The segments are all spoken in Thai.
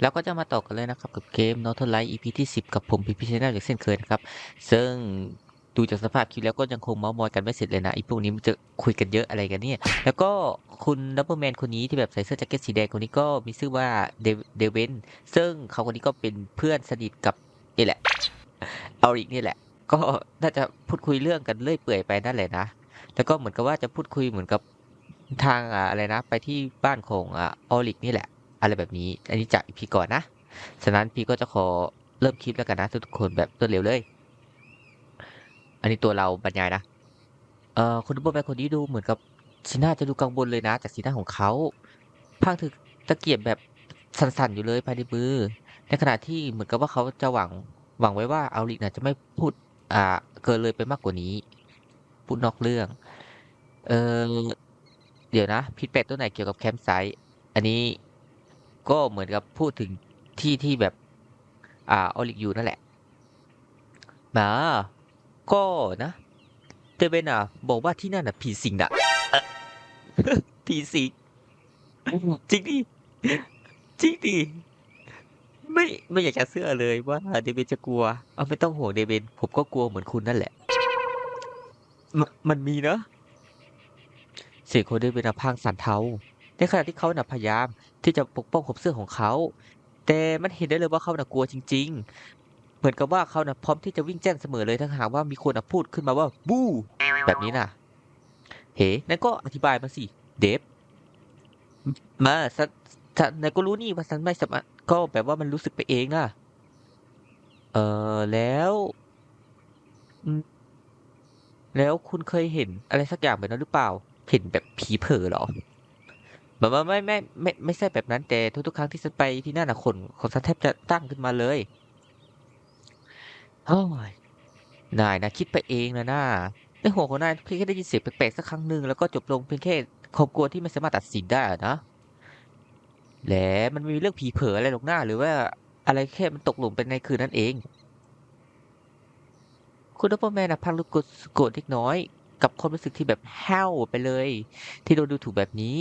แล้วก็จะมาต่อกันเลยนะครับ กับเกม Northern Light EP ที่ 10 กับผมพีพีชแนลอย่างเช่นเคยนะครับ ซึ่งดูจากสภาพคลิปแล้วก็ยังคงเมาส์มอยกันไม่เสร็จเลยนะไอ้พวกนี้มันจะคุยกันเยอะอะไรกันเนี่ย แล้วก็คุณดับเบิลแมนคนนี้ที่แบบใส่เสื้อแจ็คเก็ตสีแดงคนนี้ก็มีชื่อว่าเดวเดเวนซึ่งเขาคนนี้ก็เป็นเพื่อนสนิทกับนี่แหละเอาอีกนี่แหละ ก็น่าจะพูดคุยเรื่องกันเรื่อยเปื่อยไปนั่นแหละนะแล้วก็เหมือนกับว่าจะพูดคุยเหมือนกับทางอะไรนะ ไปที่บ้านของออริกนี่แหละ อะไรแบบนี้ อันนี้จากพี่ก่อนนะ ฉะนั้นพี่ก็จะขอเริ่มคลิปแล้วกันนะทุกคนแบบรวดเร็วเลย อันนี้ตัวเราบรรยายนะ เอ่อคุณดูบแมนคนนี้ดูเหมือนกับสีหน้าจะดูกังวลเลยนะ จากสีหน้าของเขาพางถือตะเกียบแบบสั่นๆอยู่เลยภายในมือ ในขณะที่เหมือนกับว่าเขาจะหวังหวังไว้ว่าเอาลิกนะจะไม่พูดอ่าเกินเลยไปมากกว่านี้ พูดนอกเรื่อง เออเดี๋ยวนะพิษเป็ดตัวไหนเกี่ยวกับแคมป์ไซต์อันนี้ ก็เหมือนกับพูดถึงที่ที่แบบ อ่าออลิกอยู่นั่นแหละมาก็นะเตเวนอะ บอกว่าที่นั่นอะผีสิงอะผีสิงจริงดิจริงดิไม่ไม่อยากจะเชื่อเลยว่าเดเวนจะกลัว เอาไม่ต้องห่วงเดเวนผมก็กลัวเหมือนคุณนั่นแหละม,มันมีเนอะเสียงของเดวิน่ะพางสันเทา ในขณะที่เขาน่ะพยายามที่จะปกป้องขบเสื้อของเขา แต่มันเห็นได้เลยว่าเขาน่ะกลัวจริง ๆ เหมือนกับว่าเขาน่ะพร้อมที่จะวิ่งแจ้งเสมอเลยถ้าหากว่ามีคนน่ะพูดขึ้นมาว่าบูแบบนี้น่ะ เฮ้นั่นก็อธิบายมาสิเดฟมาสันสันนายก็รู้นี่ว่าสันไม่สามารถก็แบบว่ามันรู้สึกไปเองน่ะเออแล้ว แล้วคุณเคยเห็นอะไรสักอย่างแบบนั้นหรือเปล่า เห็นแบบผีเผลอหรอ แบบว่าไม่ไม่ไม่ไม่ใช่แบบนั้นแต่ทุกๆครั้งที่ฉันไปที่นั่นนะขนของฉันแทบจะตั้งขึ้นมาเลยโอ้ยนายนะคิดไปเองนะน่าในหัวของนายเพียงแค่ได้ยินเสียงแปลกๆสักครั้งหนึ่งแล้วก็จบลงเพียงแค่ความกลัวที่ไม่สามารถตัดสินได้นะแลมันมีเรื่องผีเผออะไรหรอกหน้า หรือว่าอะไรแค่มันตกหลุมไปในคืนนั้นเอง คุณดับเบิลแมนนะพังลูกโกรธเล็กน้อย กับความรู้สึกที่แบบแห้วไปเลย ที่โดนดูถูกแบบนี้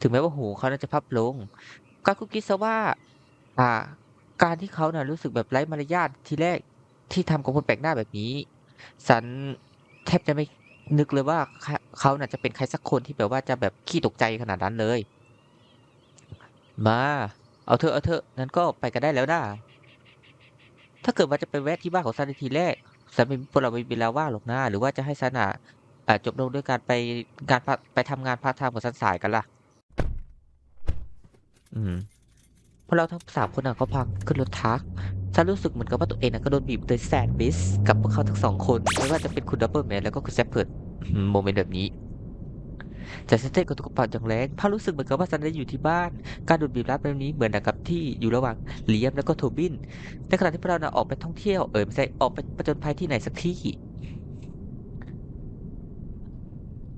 ถึงแม้ว่าหูเขาน่าจะพับลงก็คุคิดซะว่า อ่า การที่เขาน่ะรู้สึกแบบไร้มารยาททีแรกที่ทำกับคนแปลกหน้าแบบนี้ สันแทบจะไม่นึกเลยว่าเขาน่ะจะเป็นใครสักคนที่แบบว่าจะแบบขี้ตกใจขนาดนั้นเลย มา เอาเถอะเอาเถอะนั้นก็ไปกันได้แล้วนะถ้าเกิดว่าจะไปแวะที่บ้านของซันในทีแรกซันไม่พวกเราไม่มีเวลาว่างหรอกนะหรือว่าจะให้ซันอะจบลงด้วยการไปงานไปทำงานพาร์ทไทม์กับซันสายกันล่ะ อืมพวกเราทั้งสามคนน่ะก็พังขึ้นรถทักซันรู้สึกเหมือนกับว่าตัวเองน่ะก็โดนบีบโดยแซนด์วิชกับพวกเขาทั้งสองคนไม่ว่าจะเป็นคุณดับเบิลแมนแล้วก็คุณแซปเพิร์ดโมเมนต์แบบนี้จากเซนเต้กับตุกปากอย่างแรงพารู้สึกเหมือนกับว่าซันได้อยู่ที่บ้าน การโดนบีบรัดแบบนี้เหมือนกับที่อยู่ระหว่างเลียมแล้วก็โทบิน ในขณะที่พวกเราน่ะออกไปท่องเที่ยว เออไม่ใช่ออกไปประจนภัยที่ไหนสักที่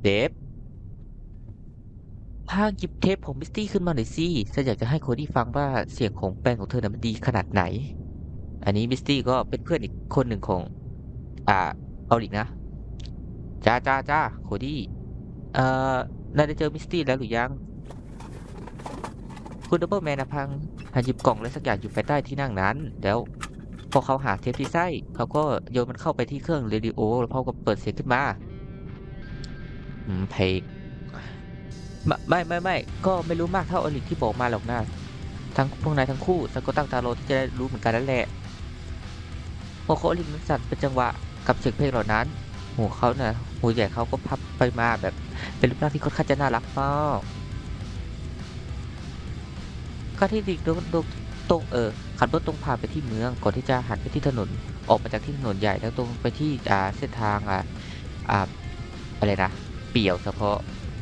เดฟ พาหยิบเทปของมิสตี้ขึ้นมาหน่อยสิฉันอยากจะให้โคดี้ฟังว่าเสียงของแปลงของเธอน่ะมันดีขนาดไหน อันนี้มิสตี้ก็เป็นเพื่อนอีกคนหนึ่งของ อ่าเอาอีกนะจ้าจ้าจ้าโคดี้เอ่อนายได้เจอมิสตี้แล้วหรือยัง คุณดับเบิลแมนนะพังหาหยิบกล่องอะไรสักอย่างอยู่ภายใต้ที่นั่งนั้น แล้วพอเขาหาเทปที่ไส้เขาก็โยนมันเข้าไปที่เครื่องเรดิโอแล้วเขาก็เปิดเสียงขึ้นมาอืมเพลง ไม่ไม่ไม่ไม่ก็ไม่รู้มากเท่าอลิกที่บอกมาหรอกนะทั้งพวกนายทั้งคู่ฉันก็ตั้งตารอที่จะได้รู้เหมือนกันนั่นแหละหัวเขาอลิกนั้นสั่นเป็นจังหวะกับเสียงเพลงเหล่านั้นหัวเขาเน่ะหัวใหญ่เขาก็พับไปมาแบบเป็นรูปร่างที่ค่อนข้างจะน่ารักมากก็ที่ดิกตรงตรงตรงเออขับรถตรงผ่านไปที่เมืองก่อนที่จะหันไปที่ถนนออกมาจากที่ถนนใหญ่แล้วตรงไปที่อ่าเส้นทางอ่าอ่าอะไรนะเปี่ยวเฉพาะ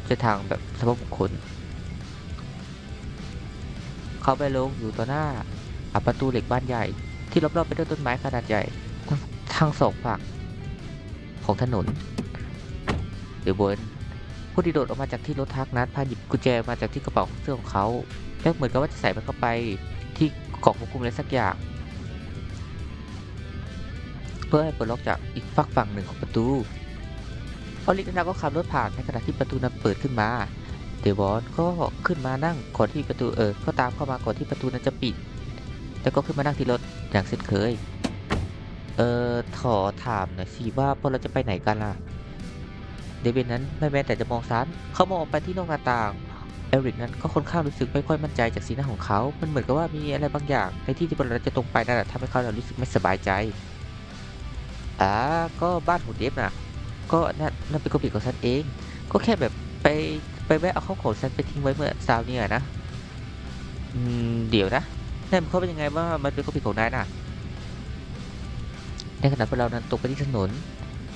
เส้นทางแบบเฉพาะบุคคล เขาไปลงอยู่ต่อหน้าอประตูเหล็กบ้านใหญ่ ที่รอบๆไปด้วยต้นไม้ขนาดใหญ่ทั้งสองฝั่งของถนนเดี๋ยวบนผู้ที่โดดออกมาจากที่รถทักนั้นพาหยิบกุญแจมาจากที่กระเป๋าเสื้อของเขาแล้วเหมือนกับว่าจะใส่มันเข้าไปที่กล่องควบคุมอะไรสักอย่าง เพื่อให้ปลดล็อกจากอีกฝักฝั่งหนึ่งของประตู ออลิกนาก็ขับรถผ่านในขณะที่ประตูนั้นเปิดขึ้นมา เดวอนก็ขึ้นมานั่งก่อนที่ประตูเออ ก็ตามเข้ามาก่อนที่ประตูนั้นจะปิด แล้วก็ขึ้นมานั่งที่รถอย่างเช่นเคย เออขอถามหน่อยสิว่าพวกเราจะไปไหนกันล่ะ เดวิดนั้นไม่แม้แต่จะมองซ้ายเขามองออกไปที่นอกหน้าต่าง เอริกนั้นก็ค่อนข้างรู้สึกไม่ค่อยมั่นใจจากสีหน้าของเขา มันเหมือนกับว่ามีอะไรบางอย่างในที่ที่พวกเราจะตรงไปนั่นแหละทำให้เขารู้สึกไม่สบายใจอ่าก็บ้านของเดฟน่ะ ก็นั่นนั่นเป็นความผิดของฉันเอง ก็แค่แบบไปไปแวะเอาข้าวของฉันไปทิ้งไว้เมื่อเช้าเนี่ยนะอืมเดี๋ยวนะนั่นเขาเป็นยังไงว่ามันเป็นความผิดของนายน่ะ ในขณะพวกเรานั้นตกไปที่ถนน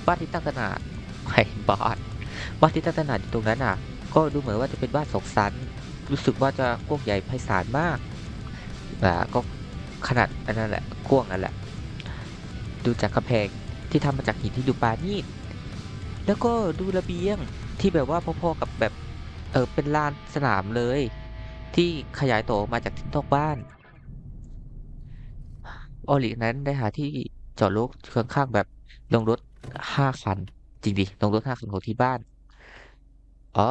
บ้านที่ตั้งขนาดไม่บ้านบ้านที่ตั้งขนาดอยู่ตรงนั้นน่ะ ก็ดูเหมือนว่าจะเป็นบ้านสองชั้นรู้สึกว่าจะกว้างใหญ่ไพศาลมากอ่าก็ขนาดอันนั้นแหละกว้างนั่นแหละ ดูจากกำแพงที่ทำมาจากหินที่ดูปาณีต แล้วก็ดูระเบียงที่แบบว่าพอๆกับแบบเออเป็นลานสนามเลย ที่ขยายตัวมาจากที่นอกบ้านออลินั้นได้หาที่จอดรถข้างๆแบบลงรถห้าคัน จริงดิลงรถห้าคันของที่บ้านอ๋อ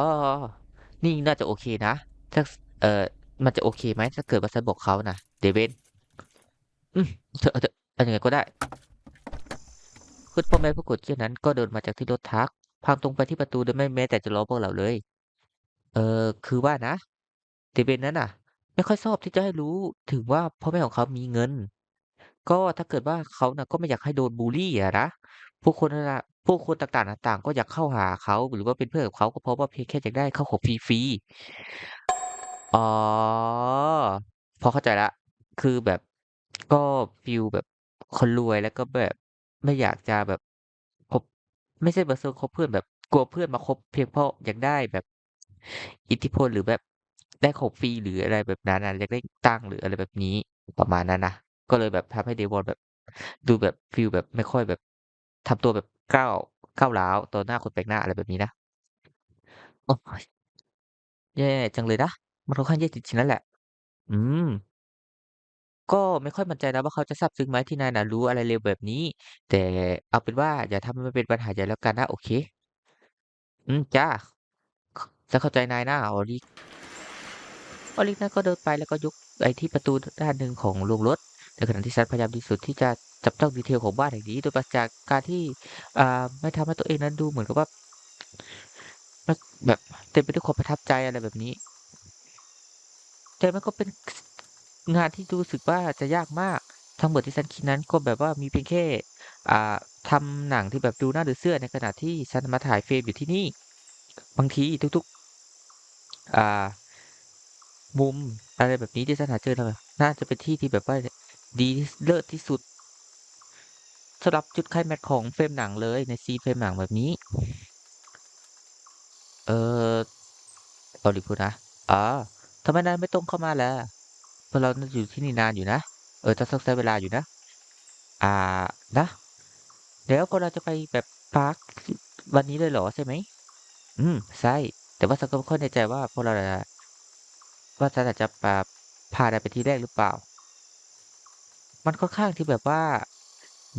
นี่น่าจะโอเคนะถ้าเออมันจะโอเคไหมถ้าเกิดว่าฉันบอกเขานะเดวิดอืมเถอะเถอะเอายังไงก็ได้ คุณพ่อแม่ผู้กดเกี้ยวนั้นก็เดินมาจากที่รถทักพังตรงไปที่ประตูโดยไม่แม้แต่จะรอพวกเราเลย เออคือว่านะเดวิดนั้นน่ะ ไม่ค่อยชอบที่จะให้รู้ถึงว่าพ่อแม่ของเขามีเงิน ก็ถ้าเกิดว่าเขาน่ะก็ไม่อยากให้โดนบูลลี่อะนะผู้คนนะผู้คนต่างๆต่างๆ ก็อยากเข้าหาเขาหรือว่าเป็นเพื่อนกับเขาก็เพราะว่าเพียงแค่อยากได้เข้าของฟรีๆอ๋อพอเข้าใจล้วคือแบบก็ฟีลแบบคนรวยแล้วก็แบบ ไม่อยากจะแบบคบ ไม่ใช่แบบเซิร์คบเพื่อนแบบกลัวเพื่อนมาคบเพียงเพราะอยากได้แบบ อิทธิพลหรือแบบได้ของฟรีหรืออะไรแบบนั้นนะอยากได้ตังค์หรืออะไรแบบนี้ประมาณนั้นนะก็เลยแบบทำให้ Devon แบบ ดูแบบฟีลแบบไม่ค่อยแบบทำตัวแบบก้าวก้าวร้าวต่อหน้าคนแปลกหน้าอะไรแบบนี้นะโอ๊ยแย่จังเลยนะมันค่อนข้างแย่จริงๆนั่นแหละ อืม ก็ไม่ค่อยมั่นใจนะว่าเขาจะซาบซึ้งไหมที่นายน่ะรู้อะไรเร็วแบบนี้ แต่เอาเป็นว่าอย่าทำให้มันเป็นปัญหาใหญ่แล้วกันนะโอเค อืม จ้ะขฉันเข้าใจนายนะออลิฟออลิฟนั้นก็เดินไปแล้วก็ยกไอที่ประตูด้านหนึ่งของโรงรถในขณะที่ฉันพยายามที่สุดที่จะจับต้อง detail ของบ้านแห่งนี้ โดยปราศจากการที่อ่าไม่ทำให้ตัวเองนั้นดูเหมือนกับว่าแบบเต็มไปด้วยความประทับใจอะไรแบบนี้ แต่มันก็เป็น งานที่รู้สึกว่าจะยากมาก ทั้งหมดที่ฉันคิดนั้นก็แบบว่ามีเพียงแค่ อ่าทำหนังที่แบบดูน่าดูเชื่อในขณะที่ฉันมาถ่ายเฟรมอยู่ที่นี่ บางทีทุกๆ อ่า มุมอะไรแบบนี้ที่ฉันหาเจอแล้วน่าจะเป็นที่ที่แบบว่าดีเลิศที่สุดสำหรับจุดไคลแม็กซ์ของเฟรมหนังเลยในซีนเฟรมหนังแบบนี้ เออออลิพูดนะอ๋อทำไมนายไม่ตรงเข้ามาล่ะ พราะเราน่าจะอยู่ที่นี่นานอยู่นะ เออจะต้องใช้เวลาอยู่นะ อ่านะ เดี๋ยวพวกเราจะไปแบบปาร์ควันนี้เลยเหรอใช่ไหม อืมใช่ แต่ว่าฉัก็ไม่ค่อยแน่ใจว่าพวกเราจะว่าฉันอาจจะปาพานาไปที่แรกหรือเปล่า มันค่อนข้างที่แบบว่า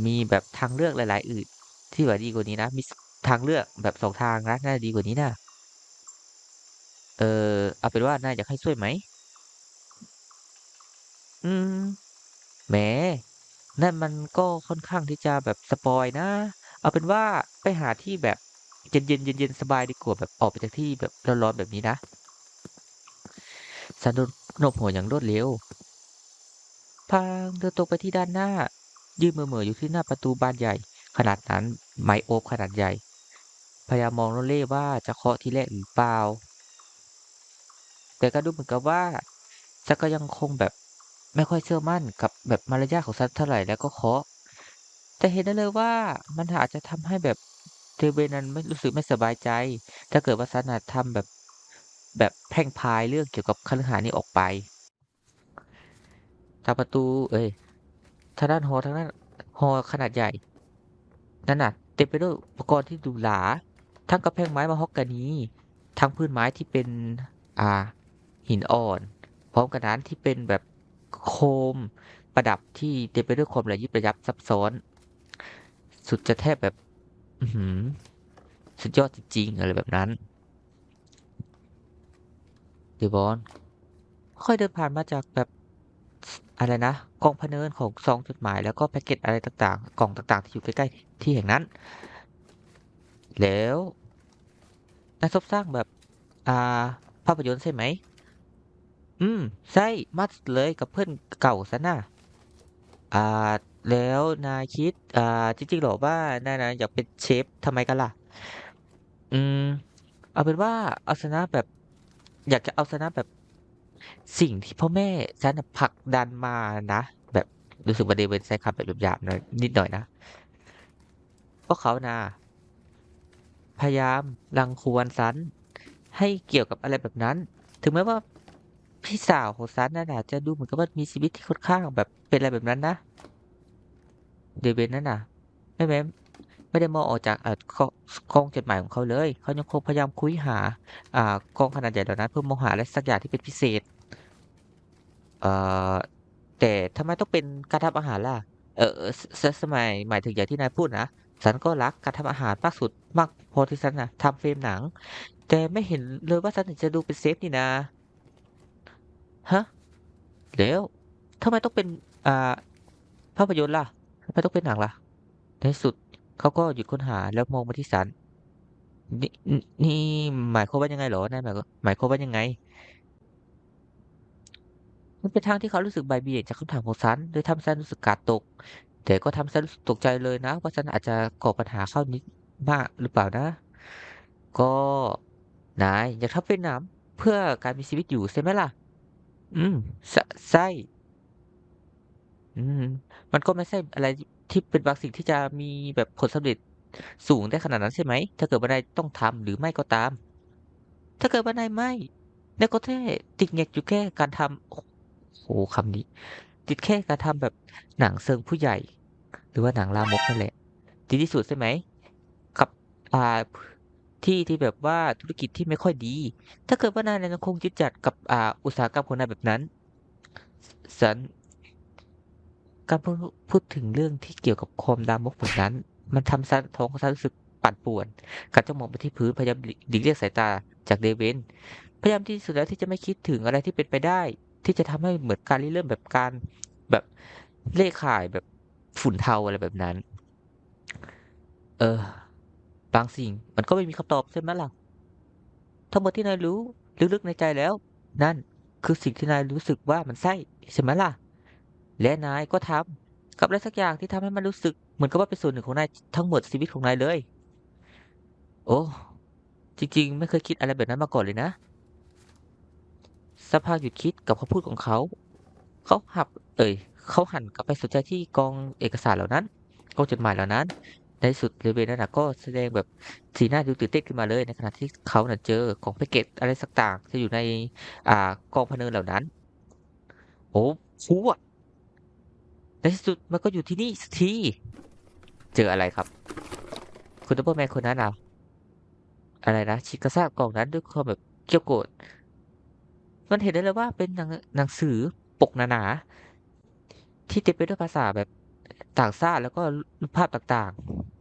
มีแบบทางเลือกหลาย ๆ อื่น ที่แบบดีกว่านี้นะ มีทางเลือกแบบสองทางนะ น่าดีกว่านี้นะ เออเอาเป็นว่าน่าอยากให้ช่วยไหม อืม แหม นั่นมันก็ค่อนข้างที่จะแบบสปอยนะ เอาเป็นว่าไปหาที่แบบเย็นๆเย็นๆสบายดีกว่าแบบออกไปจากที่แบบร้อนๆแบบนี้นะฉันโดนโน้มหัวอย่างรวดเร็วพางเดินตรงไปที่ด้านหน้า ยืนเหม่อๆอยู่ที่หน้าประตูบานใหญ่ ขนาดนั้นไม้โอ๊บขนาดใหญ่ พยายามมองโลเล่ว่าจะเคาะที่แรกหรือเปล่า แต่ก็ดูเหมือนกับว่าฉันก็ยังคงแบบ ไม่ค่อยเชื่อมั่นกับแบบมารยาทของฉันเท่าไหร่แล้วก็เคาะแต่เห็นได้เลยว่ามันอาจจะทำให้แบบเทเวนั้นไม่รู้สึกไม่สบายใจ ถ้าเกิดว่าฉันน่ะทำแบบแบบแพร่งพรายเรื่องเกี่ยวกับคฤหาสน์นี้ออกไปทางประตู เอ้ยทางด้านหอทางด้านหอขนาดใหญ่ นั่นน่ะ เต็มไปด้วยอุปกรณ์ที่หรูหราทั้งกำแพงไม้มะฮอกกานีทั้งพื้นไม้ที่เป็น อ่า หินอ่อน พร้อมกับนั้นที่เป็นแบบ โคมประดับที่เต็มไปด้วยความระยิบระยับซับซ้อน สุดจะแทบแบบสุดยอดจริงๆอะไรแบบนั้นเดบอน ค่อยเดินผ่านมาจากแบบอะไรนะกองพเนินของซองจดหมายแล้วก็แพ็กเกจอะไรต่างๆ กล่องต่างๆ ที่อยู่ใกล้ๆที่แห่งนั้น แล้วนายซบสร้างแบบ อ่า ภาพยนตร์ใช่ไหม อืม ใช่มาเลยกับเพื่อนเก่าซะน่ะ อ่า แล้วนายคิด อ่า จริงๆเหรอว่านายนะอยากเป็นเชฟทำไมกันล่ะ อืม เอาเป็นว่าเอาชนะแบบ อยากจะเอาชนะแบบสิ่งที่พ่อแม่ฉันน่ะผลักดันมานะ แบบรู้สึกว่าเดวินใช้คำแบบหยาบๆหน่อยนิดหน่อยนะเพราะเขานะ พยายามรังควานฉันให้เกี่ยวกับอะไรแบบนั้น ถึงแม้ว่า พี่สาวของฉันนั่นน่ะจะดูเหมือนกับว่ามีชีวิตที่ค่อนข้างแบบเป็นอะไรแบบนั้นนะ เดวินนั่นน่ะไม่แม้ไม่ได้มองออกจากกองจดหมายของเขาเลย เขายังคงพยายามคุยหาอ่ากองขนาดใหญ่เหล่านั้นเพื่อมองหาอะไรสักอย่างที่เป็นพิเศษเอ่อแต่ทำไมต้องเป็นการทำอาหารล่ะ เออสสมัยหมายถึงอย่างที่นายพูดนะฉันก็รักการทำอาหารมากสุดมากพอที่ฉันนะทำเฟรมหนัง แต่ไม่เห็นเลยว่าฉันจะดูเป็นเซฟนี่นะ ฮะแล้วทำไมต้องเป็นอ่าภาพยนตร์ล่ะทำไมต้องเป็นหนังล่ะ ในสุดเขาก็หยุดค้นหาแล้วมองมาที่ฉันนี่นี่หมายความว่ายังไงเหรอนายหมายหมายความว่ายังไง มันเป็นทางที่เขารู้สึกใบเบี่ยงจากคำถามของฉันโดยทำให้ฉันรู้สึกกาดตก แต่ก็ทำให้ฉันตกใจเลยนะ ว่าฉันอาจจะก่อปัญหาเข้านิดมากหรือเปล่านะ ก็นายอยากทำเป็นหนังเพื่อการมีชีวิตอยู่ใช่ไหมล่ะ อืมใชใช่อืม มันก็ไม่ใช่อะไรที่เป็นบางสิ่งที่จะมีแบบผลสำเร็จสูงได้ขนาดนั้นใช่ไหม ถ้าเกิดว่านายต้องทำหรือไม่ก็ตาม ถ้าเกิดว่านายไม่ นายก็แค่ติดแงกอยู่แค่การทำ โอ้โฮคำนี้ ติดแค่การทำแบบหนังเชิงผู้ใหญ่ หรือว่าหนังลามกนั่นแหละ ดีที่สุดใช่ไหม กับ อ่า ที่ที่แบบว่าธุรกิจที่ไม่ค่อยดี ถ้าเกิดว่านายยังคงยึดจัดกับอ่าอุตสาหกรรมของนายแบบนั้นฉันการพูดพูดถึงเรื่องที่เกี่ยวกับความลามกแบบนั้น มันทำฉันท้องของฉันรู้สึกปั่นป่วนการจ้องมองไปที่พื้นพยายามหลีกเลี่ยงสายตาจากเดวินพยายามที่สุดแล้วที่จะไม่คิดถึงอะไรที่เป็นไปได้ ที่จะทำให้เหมือนการเริ่มแบบการแบบเล่ข่ายแบบฝุ่นเทาอะไรแบบนั้น เออ บางสิ่งมันก็ไม่มีคำตอบใช่ไหมล่ะ ทั้งหมดที่นายรู้ลึกๆในใจแล้ว นั่นคือสิ่งที่นายรู้สึกว่ามันใช่ใช่ไหมล่ะ และนายก็ทำกับอะไรสักอย่างที่ทำให้มันรู้สึกเหมือนกับว่าเป็นส่วนหนึ่งของนายทั้งหมดชีวิตของนายเลย โอ้จริงๆ ไม่เคยคิดอะไรแบบนั้นมาก่อนเลยนะสักพักหยุดคิดกับคำพูดของเขา เขาหับ เอ่ย เขาหันกลับไปสนใจที่กองเอกสารเหล่านั้น กองจดหมายเหล่านั้น ในสุดเลเวนนั่นนะก็แสดงแบบสีหน้าดูตื่นเต้นขึ้นมาเลยในขณะที่เขาน่ะเจอกล่องแพ็กเกจอะไรสักต่างที่อยู่ในอ่ากองพเนินเหล่านั้น โอ้พรวดในสุดมันก็อยู่ที่นี่สักทีเจออะไรครับ คุณดับเบิลแมนคนนั้นน่ะอะไรนะฉีกกระชากล่องนั้นด้วยความแบบเกรี้ยวโกรธมันเห็นได้เลยว่าเป็นหนังหนังสือปกหนาๆที่เต็มไปด้วยภาษาแบบต่างชาติแล้วก็รูปภาพต่างๆ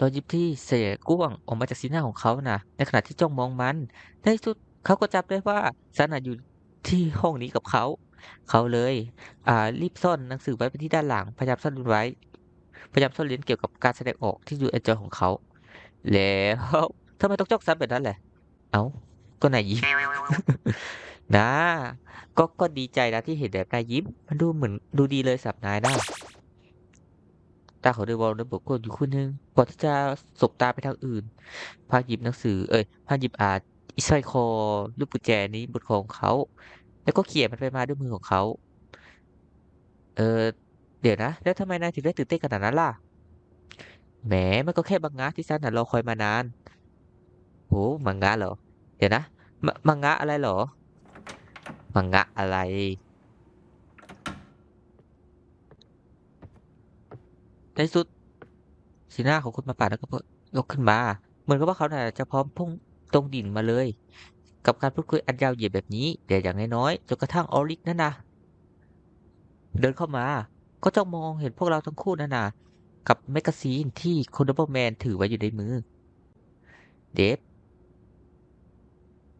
รอยยิ้มที่เสยกว้างออกมาจากสีหน้าของเขานะในขณะที่จ้องมองมัน ในที่สุดเขาก็จับได้ว่าฉันน่ะอยู่ที่ห้องนี้กับเขา เขาเลยอ่ารีบซ่อนหนังสือไว้ไปที่ด้านหลัง พยายามซ่อนมันไว้ พยายามซ่อนเร้นเกี่ยวกับการแสดงออกที่อยู่ในใจของเขา แล้วทำไมต้องจ้องฉันแบบนั้นแหล่ะอ้า ก็นายยิ้มนะ ก็ก็ดีใจนะที่เห็นแบบนายยิ้ม มันดูเหมือนดูดีเลยสับนายนะ ตาของเดวอลนั้นบกวนอยู่คู่หนึ่งก่อนที่จะสบตาไปทางอื่น พาหยิบหนังสือ เอ๊ยพาหยิบอ่าอีสร้อยคอรูปกุญแจนี้บนคอของเขา แล้วก็เขี่ยมันไปมาด้วยมือของเขา เออเดี๋ยวนะ แล้วทำไมนายถึงได้ตื่นเต้นขนาดนั้นล่ะ แหม มันก็แค่มังงะที่ฉันน่ะรอคอยมานานโอ้โฮมังงะเหรอ เดี๋ยวนะ มังงะอะไรเหรอ มังงะอะไร ในสุด สีหน้าของคุณมาป่านั้นก็ยกขึ้นมา เหมือนกับว่าเขาน่ะจะพร้อมพุ่งตรงดิ่งมาเลย กับการพูดคุยอันยาวเหยียดแบบนี้แต่อย่างน้อยๆจนกระทั่ง Oryx นั่นนะเดินเข้ามา ก็จ้องมองเห็นพวกเราทั้งคู่นั่นนะกับแมกกาซีนที่คุณดับเบิลแมนถือไว้อยู่ในมือ เดฟ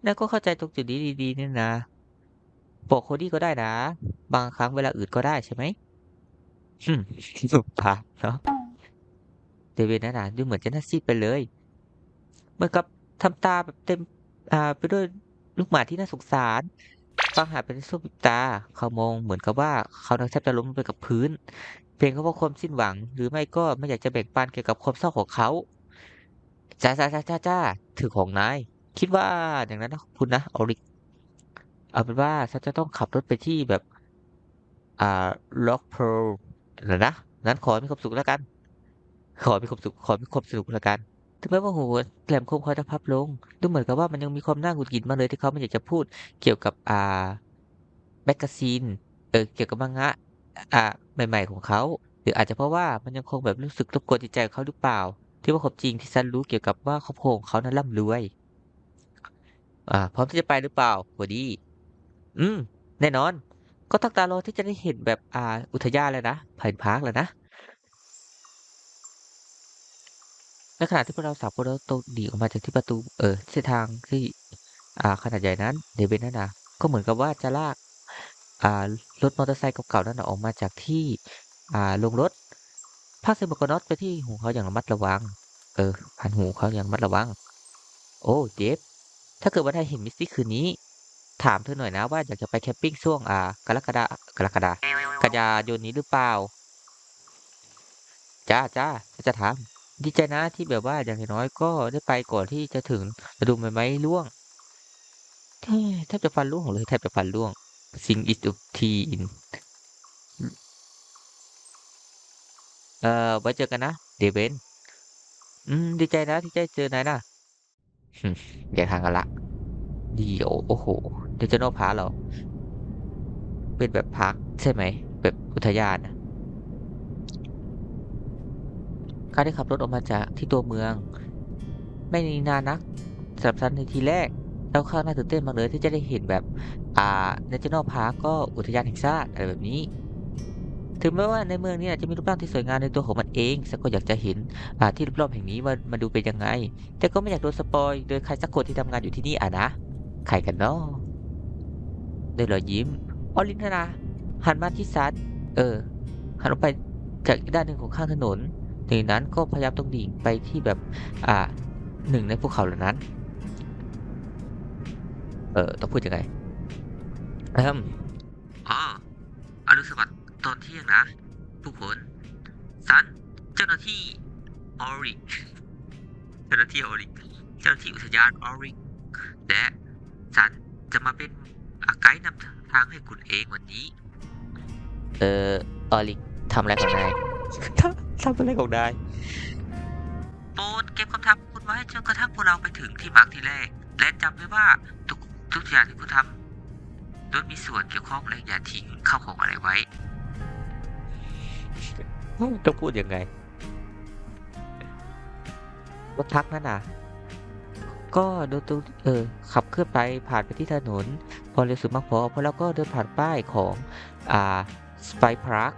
นายก็เข้าใจตรงจุดนี้ดีๆนี่นะ บอกโคดี้ก็ได้นะ บางครั้งเวลาอื่นก็ได้ใช่ไหม สุภาพเนาะเดวิดนั่นน่ะดูเหมือนจะน่าซีดไปเลยเหมือนกับทำตาแบบเต็มอ่าไปด้วยลูกหมาที่น่าสงสารฟังหาเป็นสู้ปิบตา เขามองเหมือนกับว่าเขาแทบจะล้มลงไปกับพื้น เพียงเพราว่าความสิ้นหวัง หรือไม่ก็ไม่อยากจะแบ่งปันเกี่ยวกับความเศร้าของเขาจ้าจ้าจ้าจ้าจ้าถือของนาย คิดว่าอย่างนั้นนะคุณนะออริก เอาเป็นว่าฉันจะต้องขับรถไปที่แบบ อ่าล็อกเพล นะนะนั้นขอมีความสุขแล้วกัน ขอมีความสุขขอมีความสนุกแล้วกันถึงแม้ว่าหัวแหลมคมเขาจะพับลง ดูเหมือนกับว่ามันยังมีความน่าหงุดหงิดมากเลยที่เขาไม่อยากจะพูดเกี่ยวกับอ่าแมกกาซีนเออเกี่ยวกับมังงะอ่าใหม่ ๆ ของเขาหรืออาจจะเพราะว่ามันยังคงแบบรู้สึกรบกวนจิตใจเขาหรือเปล่า ที่ว่าความจริงที่ฉันรู้เกี่ยวกับว่าครอบครัวของเขานั้นร่ำรวยอ่าพร้อมที่จะไปหรือเปล่าหัวดี อืม แน่นอน ก็ตั้งตารอที่จะได้เห็นแบบอ่าอุทยานเลยนะไผ่พาร์คแล้วนะในขณะที่พวกเราสามคนเราตรงหนีออกมาจากที่ประตู เออเส้นทางที่ อ่าขนาดใหญ่นั้นเดวิดนั่นนะก็เหมือนกับว่าจะลาก อ่ารถมอเตอร์ไซค์เก่าๆนั่นออกมาจากที่ อ่าลงรถพากใส่หมกนอกไปที่หูเขาอย่างระมัดระวัง เออหันหูเขาอย่างระมัดระวัง โอ้เจฟถ้าเกิดว่าได้เห็นมิสซี่คืนนี้ ถามเธอหน่อยนะว่าอยากจะไปแคมปิ้งช่วงอ่ากรกฎากรกฎากันยายนนี้หรือเปล่า จ้าจ้าจะถามดีใจนะที่แบบว่าอย่างน้อยก็ได้ไปก่อนที่จะถึงฤดูใบไม้ร่วงแทบจะฟันร่วงเลยแทบจะฟันร่วง Sing is the tea in เอ่อไว้เจอกันนะเดเวนอืมดีใจนะที่ได้เจอนายนะหึแยกทางกันละเดี๋ยวโอ้โห เดี๋ยวจะโนพาร์คเหรอเป็นแบบพักใช่ไหม แบบอุทยานนะการได้ขับรถออกมาจากที่ตัวเมือง ไม่นานนักสำหรับฉันในทีแรกแล้วข้างน่าตื่นเต้นมากเลยที่จะได้เห็นแบบ อ่า National Park ก็อุทยานแห่งชาติอะไรแบบนี้ ถึงแม้ว่าในเมืองนี้จะมีรูปร่างที่สวยงามในตัวของมันเองฉันก็อยากจะเห็นอ่าที่รอบๆแห่งนี้ว่ามันดูเป็นยังไง แต่ก็ไม่อยากโดนสปอยโดยใครสักคนที่ทำงานอยู่ที่นี่อะนะ ใครกันเนาะ ด้วยรอยยิ้มออลินทนาหันมาที่ซันเออ หันออกไปจากอีกด้านหนึ่งของข้างถนนหนึ่งนั้นก็พยายามตรงดิ่งไปที่แบบ อ่าหนึ่งในภูเขาเหล่านั้น เออต้องพูดยังไงเอืมอ๋ออรุณสวัสดิ์ตอนเที่ยงนะผู้คนสันเจ้าหน้าที่ออริกเจ้าหน้าที่ออริกเจ้าหน้าที่อุทยานออริกและสันจะมาเป็น กด์นำทางให้คุณเองวันนี้ เออออริกทำอะไรของนายทำอะไรของนายโปรดเก็บคำถามของคุณไว้จนกระทั่งพวกเราไปถึงที่มาร์กที่แรก และจำไว้ว่าทุกทุกอย่างที่คุณทำล้วนมีส่วนเกี่ยวข้องและอย่าทิ้งเข้าของอะไรไว้ ต้องพูดยังไงรถทักนั่นน่ะ ก็โดนตัวเออขับเคลื่อนไปผ่านไปที่ถนน พอเร็วสุดมากพอพอเราก็เดินผ่านป้ายของอ่า Spy Park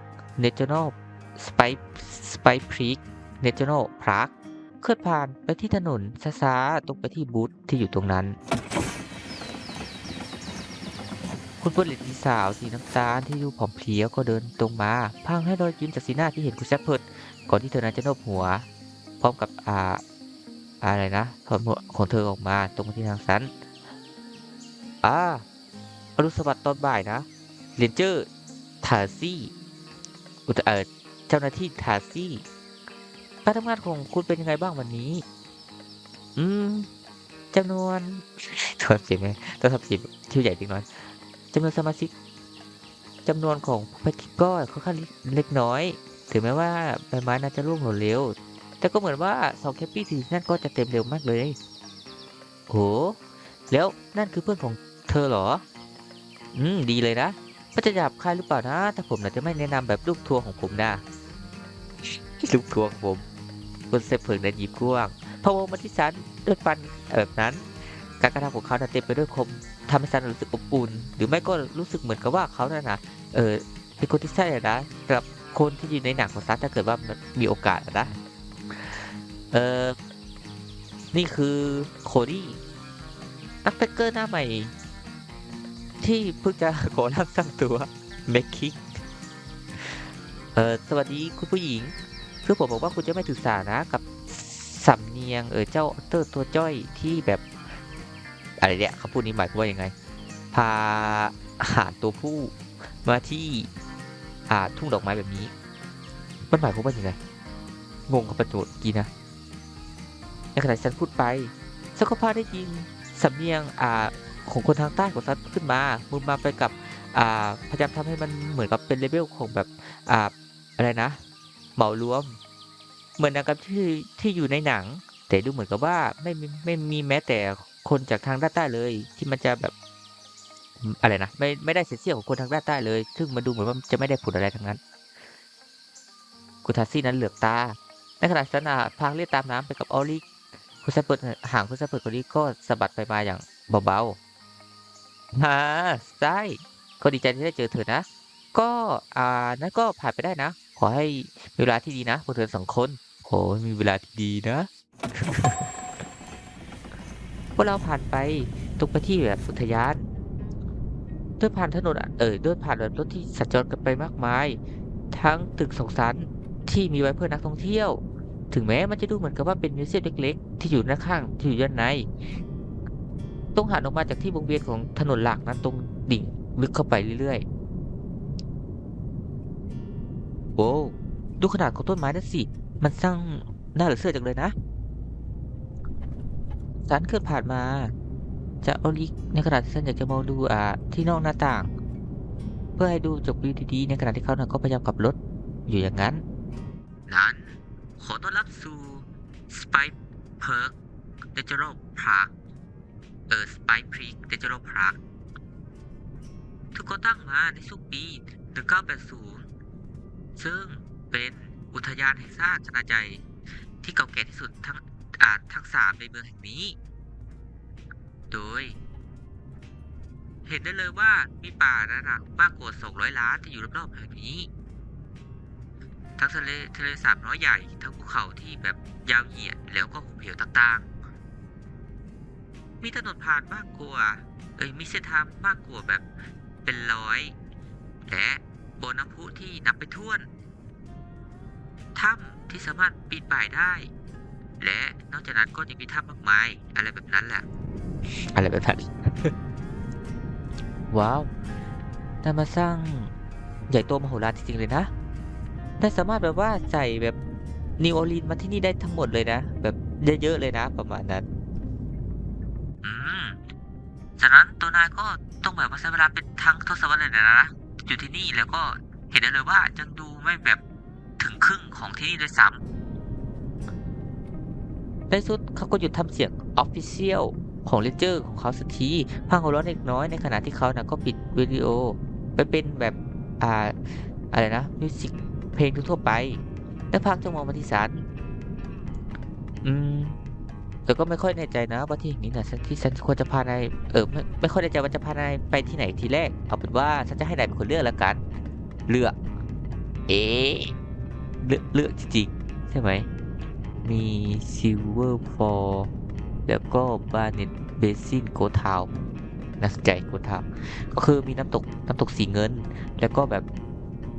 National Spy Spy Peak National Park เคลื่อนผ่านไปที่ถนนช้าๆตรงไปที่บูธที่อยู่ตรงนั้น คุณผู้หญิงสาวสีน้ำตาลที่ดูผอมเพรียวก็เดินตรงมาพรางให้รอยยิ้มจากสีหน้าที่เห็นคุณแซปเพิร์ดก่อนที่เธอนั้นจะโนบหัว พร้อมกับอ่า อะไรนะถอดหมวกของเธอออกมาตรงที่ทางสันอ่าอรุณสวัสดิ์ตอนบ่ายนะเรนเจอร์ทาซี่อุตเออเจ้าหน้าที่ทาซี่การทำงานของคุณเป็นยังไงบ้างวันนี้ อืมจำนวนโทษเสียงไหมต้องทำเสียงชื่อใหญ่จริงน้อยจำนวนสมาชิกจำนวนของภารกิจก็ค่อนข้างเล็กน้อย ถึงแม้ว่าใบไม้น่าจะร่วงหล่นเร็ว แต่ก็เหมือนว่าสองแคปปี้ที่นั่นก็จะเต็มเร็วมากเลยโหแล้วนั่นคือเพื่อนของเธอเหรอ อืม ดีเลยนะมันจะหยาบคายหรือเปล่านะแต่ผมน่าจะไม่แนะนำแบบลูกทัวร์ของผมนะลูกทัวร์ของผมคุณเซฟเผิงนั้นยิ้มกว้างพะวงมาที่ฉันด้วยฟันแบบนั้น การกระทำของเขาน่ะเต็มไปด้วยคมทำให้ฉันรู้สึกอบอุ่น หรือไม่ก็รู้สึกเหมือนกับว่าเขาน่ะนะเออเป็นคนที่ใช่นะสำหรับคนที่อยู่ในหนังของซันถ้าเกิดว่ามันมีโอกาสนะ เออนี่คือโคดี้นักเบเกอร์หน้าใหม่ ที่เพิ่งจะขอร่างสร้างตัวเมคคิกเออสวัสดีคุณผู้หญิงคือผมบอกว่าคุณจะไม่ถือสานะกับสำเนียงเออเจ้าเตอร์ตัวจ้อยที่แบบอะไรเนี่ยเขาพูดนี้หมายความว่ายังไงพาหารตัวผู้มาที่อ่าทุ่งดอกไม้แบบนี้ มันหมายความว่ายังไง งงกับประโยชน์กีนะ ขณะที่ฉันพูดไปฉันก็พาได้ยินสำเนียงอ่าของคนทางใต้ของฉันขึ้นมามึงมาไปกับอ่าพยายามทำให้มันเหมือนกับเป็นเลเวลของแบบอ่าอะไรนะ เหมารวม เหมือนกับที่ที่อยู่ในหนัง แต่ดูเหมือนกับว่าไม่มีไม่มีแม้แต่คนจากทางด้านใต้เลย ที่มันจะแบบอะไรนะไม่ไม่ได้เสียเสียของคนทางด้านใต้เลย ซึ่งมันดูเหมือนว่าจะไม่ได้ผลอะไรทั้งนั้นกุทาซี่นั้นเหลือบตาในขณะที่ฉันอะพางเลือดตามน้ำไปกับออลิ คุณแซปเปิดห่างคุณแซปเปิดคนนี้ก็สะบัดไปมาอย่างเบาๆฮ่าใช่ก็ดีใจที่ได้เจอเธอนะ ก็อ่านั่นก็ผ่านไปได้นะ ขอให้มีเวลาที่ดีนะพวกเธอสองคนโอ้ยมีเวลาที่ดีนะพวกเราผ่านไปตรงไปที่แบบอุทยานเดินผ่านถนนเออเดินผ่านแบบรถที่สัญจรกันไปมากมาย ทั้งตึกสองชั้นที่มีไว้เพื่อนักท่องเที่ยว ถึงแม้มันจะดูเหมือนกับว่าเป็นมิวเซียมเล็กๆ ที่อยู่ด้านข้างที่อยู่ด้านใน ต้องหันออกมาจากที่วงเวียนของถนนหลักนั้นตรงดิ่งลึกเข้าไปเรื่อยๆโอ้ดูขนาดของต้นไม้นั่นสิ มันช่างน่าเหลือเชื่อจังเลยนะฉันเคลื่อนผ่านมาจะเอาลิกในขณะที่ฉันอยากจะมองดูอ่าที่นอกหน้าต่าง เพื่อให้ดูจบวิวดีๆในขณะที่เขาน่ก็พยายามขับรถอยู่อย่างนั้นนั้น ขอต้อนรับสู่ Spike Perk Natural Park เออ Spike Peak Natural Park ถูกก่อตั้งมาในช่วงปี 1980 ซึ่งเป็นอุทยานแห่งชาติขนาดใหญ่ที่เก่าแก่ที่สุดทั้งอาทั้งสามในเมืองแห่งนี้ โดย เห็นได้เลยว่ามีป่าระดับมากกว่า 200 ล้านที่อยู่รอบๆแห่งนี้ ทั้งทะเลทะเลสาบน้อยใหญ่ ทั้งภูเขาที่แบบยาวเหยียดแล้วก็หุบเหวต่างๆ มีถนนผ่านมากกว่า เอ้ยมีเส้นทางมากกว่าแบบเป็นร้อย และบ่อน้ำพุที่นับไปถ้วน ถ้ำที่สามารถปีนป่ายได้ และนอกจากนั้นก็ยังมีถ้ำมากมาย อะไรแบบนั้นแหละ อะไรแบบนั้น ว้าวน่ามาสร้างใหญ่โตมโหฬารจริงๆเลยนะ ได้สามารถแบบว่าใส่แบบนิวออลีนมาที่นี่ได้ทั้งหมดเลยนะ แบบเยอะๆเลยนะประมาณนั้น อืมฉะนั้นตัวนายก็ต้องแบบว่าใช้เวลาเป็นทั้งทศวรรษเลยนะ อยู่ที่นี่แล้วก็เห็นได้เลยว่ายังดูไม่แบบถึงครึ่งของที่นี่เลยซ้ำในสุดเขาก็หยุดทำเสียงออฟฟิเชียลของเลเจอร์ของเขาสักทีพังหัวเราะเล็กน้อยในขณะที่เขานะก็ปิดวิดีโอ ไปเป็นแบบ อ่า อะไรนะมิวสิก เพลงทั่วไป แล้วพักจะมองมาที่สันอืมแต่ก็ไม่ค่อยแน่ใจนะว่าที่แห่งนี้นะที่ฉันควรจะพานายเออไม่ไม่ค่อยแน่ใจว่าจะพานายไปที่ไหนทีแรก เอาเป็นว่าฉันจะให้นายเป็นคนเลือกแล้วกัน เลือก เอ๊เลือกเลือกจริงๆใช่ไหมมีซิลเวอร์ฟอร์แล้วก็บาเนตเบซินโกทาวน่าสนใจโกทาวก็คือมีน้ำตกน้ำตกสีเงิน แล้วก็แบบ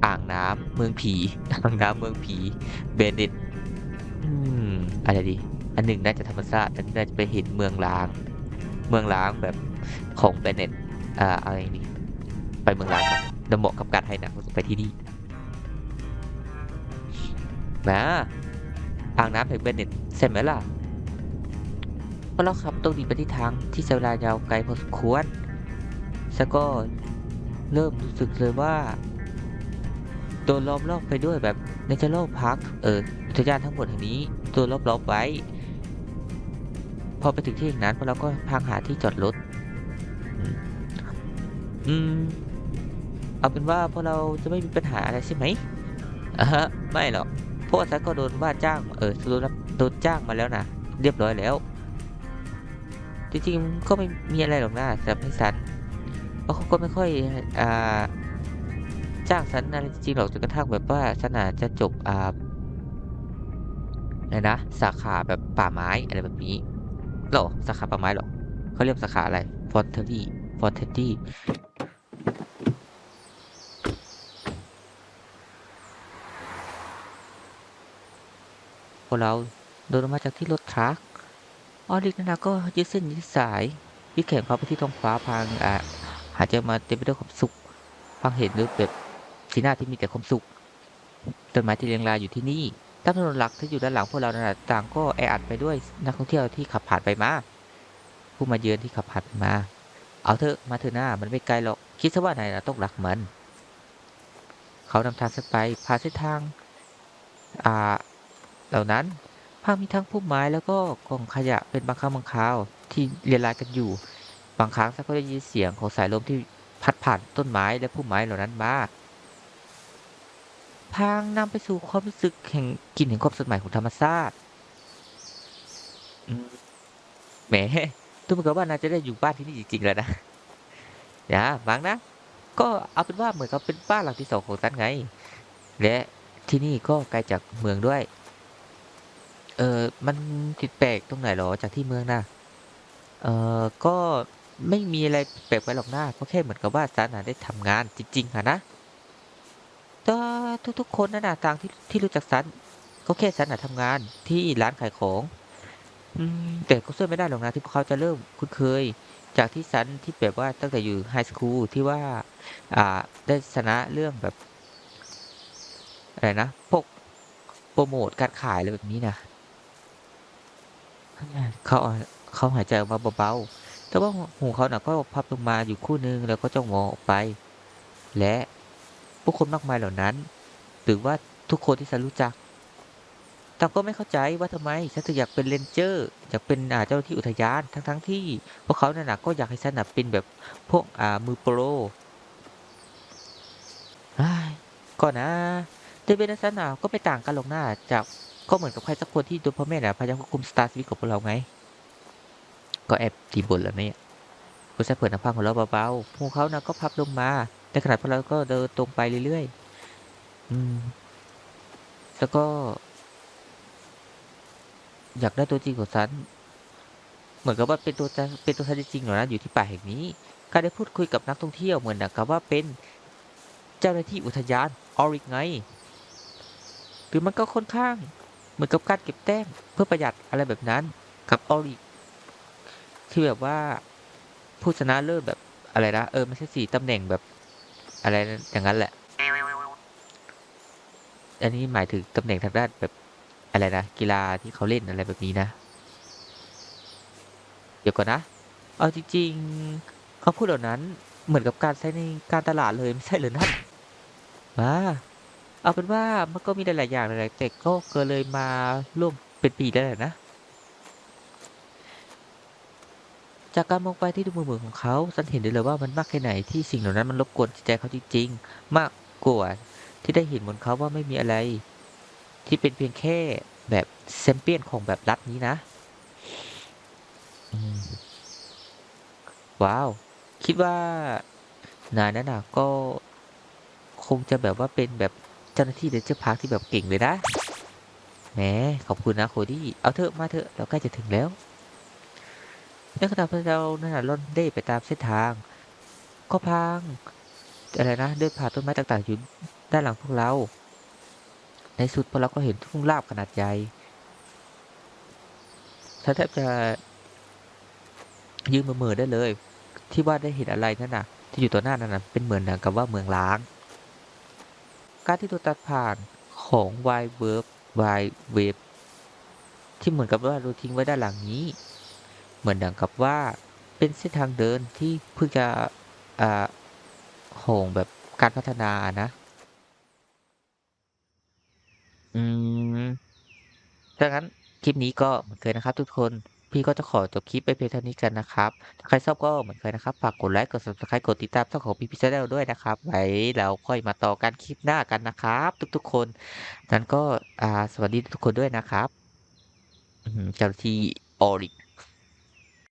อ่างน้ำเมืองผีอ่างน้ำเมืองผีเบเนตอืมอะไรดี อันหนึ่งน่าจะธรรมชาติอันนึงน่าจะไปเห็นเมืองล้าง เมืองล้างแบบของเบเนตอ่าอะไรนี่ไปเมืองล้างกันเดเหมาะกับการถ่ายหนังก็ต้องไปที่นี่นะอ่างน้ำแห่งเบเนตใช่ไหมล่ะเพราะเราขับตรงนี้ไปที่ทางที่ใช้เวลายาวไกลพอสมควรแล้วก็เริ่มรู้สึกเลยว่า โดนล้อมรอบไปด้วยแบบเนเจอรัลพาร์คเอออุทยานทั้งหมดแห่งนี้โดนล้อมๆไว้ พอไปถึงที่แห่งนั้นพวกเราก็พางหาที่จอดรถอืมเอาเป็นว่าพวกเราจะไม่มีปัญหาอะไรใช่ไหมอะฮะไม่หรอกเพราะว่าฉันก็โดนว่าจ้างเออโดนโดนจ้างมาแล้วนะเรียบร้อยแล้ว จริงๆก็ไม่มีอะไรหรอกนะสำหรับให้ฉันเพราะเขาก็ไม่ค่อยอ่า จ้างฉันอะไรจริงหรอกจนกระทั่งแบบว่าฉันอาจจะจบอ่าอะไรนะ สาขาแบบป่าไม้อะไรแบบนี้หรอสาขาป่าไม้หรอเขาเรียกสาขาอะไรฟอร์เทอรี่ฟอร์เทอรี่พวกเราโดนมาจากที่รถทรัคออริกนาก็ยึดเส้นยึดสายยึดแขนเขาไปที่ท้องฟ้าพังอะหาเจะมาเต็มไปด้วยความสุขพังเห็นด้วยแบบ สีหน้าที่มีแต่ความสุข ต้นไม้ที่เรียงรายอยู่ที่นี่ตามถนนหลักที่อยู่ด้านหลังพวกเรานั่นนะต่างก็แออัดไปด้วยนักท่องเที่ยวที่ขับผ่านไปมา ผู้มาเยือนที่ขับผ่านไปมา เอาเถอะ มาเถอะหน้า มันไม่ไกลหรอก คิดซะว่านายนะต้องรักมัน เขานำทางฉันไปพาเส้นทาง อ่า เหล่านั้นภาพมีทั้งพุ่มไม้แล้วก็กองขยะเป็นบางครั้งบางคราวที่เรียนรายกันอยู่ บางครั้งฉันก็ได้ยินเสียงของสายลมที่พัดผ่านต้นไม้และพุ่มไม้เหล่านั้นมา พางนำไปสู่ความรู้สึกแห่งกลิ่นแห่งความสดใหม่ของธรรมชาติแหมดูเหมือนกับว่านายจะได้อยู่บ้านที่นี่จริงๆแล้วนะอย่าบังนะ ก็เอาเป็นว่าเหมือนกับเป็นบ้านหลังที่สองของฉันไง และที่นี่ก็ไกลจากเมืองด้วย เออมันผิดแปลกตรงไหนหรอจากที่เมืองนะเออก็ไม่มีอะไรแปลกไปหรอกนะก็แค่เหมือนกับว่าฉันน่ะได้ทำงานจริงๆอะนะ แต่ทุกๆ คนนั่นน่ะต่างที่ที่รู้จักฉันก็แค่ฉันน่ะทำงานที่ร้านขายของ อืมแต่ก็ช่วยไม่ได้หรอกนะที่พวกเขาจะเริ่มคุ้นเคย จากที่ฉันที่แบบว่าตั้งแต่อยู่ไฮสคูลที่ว่า อ่าได้ชนะเรื่องแบบอะไรนะพวกโปรโมทการขายอะไรแบบนี้นะเขาเขาหายใจออกมาเบาๆแต่ว่าหูเขาน่ะก็พับลงมาอยู่คู่นึงแล้วก็จ้องมองออกไป และ ผู้คนมากมายเหล่านั้น หรือว่าทุกคนที่ฉันรู้จักตางก็ไม่เข้าใจว่าทำไมฉันถึงอยากเป็นเรนเจอร์อยากเป็นอาเจ้าหน้าที่อุทยานทั้งๆที่พวกเขาเนี่ยนะก็อยากให้ฉันน่ะเป็นแบบพวกอ่ามือโปรอ้ก็นะแต่เป็นฉันน่ะก็ไม่ต่างกันหรอกนะจากก็เหมือนกับใครสักคนที่โดนพ่อแม่น่ะพยายามควบคุมสตาร์ชีวิตของพวกเราไง ก็แอบตีบนแล้วเนี่ยคุณชายเปิดน้ำพังของเราเบาๆพวกเขานะก็พับลงมา ในขณะพวกเราก็เดินตรงไปเรื่อยๆ อืม แล้วก็ อยากได้ตัวจริงของฉัน เหมือนกับว่าเป็นตัวฉันเป็นตัวฉันจริงๆหรอนะอยู่ที่ป่าแห่งนี้การได้พูดคุยกับนักท่องเที่ยวเหมือนกับว่าเป็นเจ้าหน้าที่อุทยานออริกไงหรือมันก็ค่อนข้าง เหมือนกับการเก็บแต้มเพื่อประหยัดอะไรแบบนั้นกับออริกที่แบบว่าผู้ชนะเลิศแบบอะไรนะเออไม่ใช่สี่ตำแหน่งแบบ อะไรอย่างนั้นแหละ อันนี้หมายถึงตำแหน่งทางด้านแบบอะไรนะกีฬาที่เขาเล่นอะไรแบบนี้นะ เดี๋ยวก่อนนะ เอาจริงๆเขาพูดเหล่านั้นเหมือนกับการใช้ในการตลาดเลยไม่ใช่หรือนั่นมาเอาเป็นว่ามันก็มีหลายๆอย่างหลายๆแต่ก็เกิดเลยมาร่วมเป็นปีได้แหละนะ จากการมองไปที่ดูมือมือของเขาฉันเห็นได้เลยว่ามันมากแค่ไหนที่สิ่งเหล่านั้นมันรบกวนจิตใจเขาจริงๆ มากกว่าที่ได้เห็นบนเขาว่าไม่มีอะไร ที่เป็นเพียงแค่แบบแซมเปี้ยนของแบบรัฐนี้นะ ว้าว คิดว่านายนั้นน่ะก็คงจะแบบว่าเป็นแบบเจ้าหน้าที่เดนเจอร์พาร์คที่แบบเก่งเลยนะแหมขอบคุณนะโคดี้เอาเถอะมาเถอะเราใกล้จะถึงแล้ว ในขณะที่เรานั่นน่ะล่อนเล่ไปตามเส้นทาง ก็พังอะไรนะเดินผ่านต้นไม้ต่างๆอยู่ด้านหลังพวกเรา ในสุดพวกเราก็เห็นทุ่งลาบขนาดใหญ่ฉันแทบจะยืนมือได้เลย ที่ว่าได้เห็นอะไรนั่นน่ะ ที่อยู่ต่อหน้านั่นน่ะเป็นเหมือนกับว่าเมืองล้าง การที่ตัวตัดผ่านของวายเวิร์บวายเวฟที่เหมือนกับว่าเราทิ้งไว้ด้านหลังนี้ เหมือนดังกับว่าเป็นเส้นทางเดินที่เพิ่งจะอ่าโหงแบบการพัฒนานะ อืมถ้างั้นคลิปนี้ก็เหมือนเคยนะครับ ทุกคนพี่ก็จะขอจบคลิปไปเพียงเท่านี้กันนะครับ ถ้าใครชอบก็เหมือนเคยนะครับ ฝากกดไลค์ กด subscribe กดติดตามช่องของพี่พิซซ่าด้วยนะครับ ไว้เราค่อยมาต่อกันคลิปหน้ากันนะครับ ทุกๆคน นั้นก็สวัสดีทุกคนด้วยนะครับเจ้าหน้าที่ออริก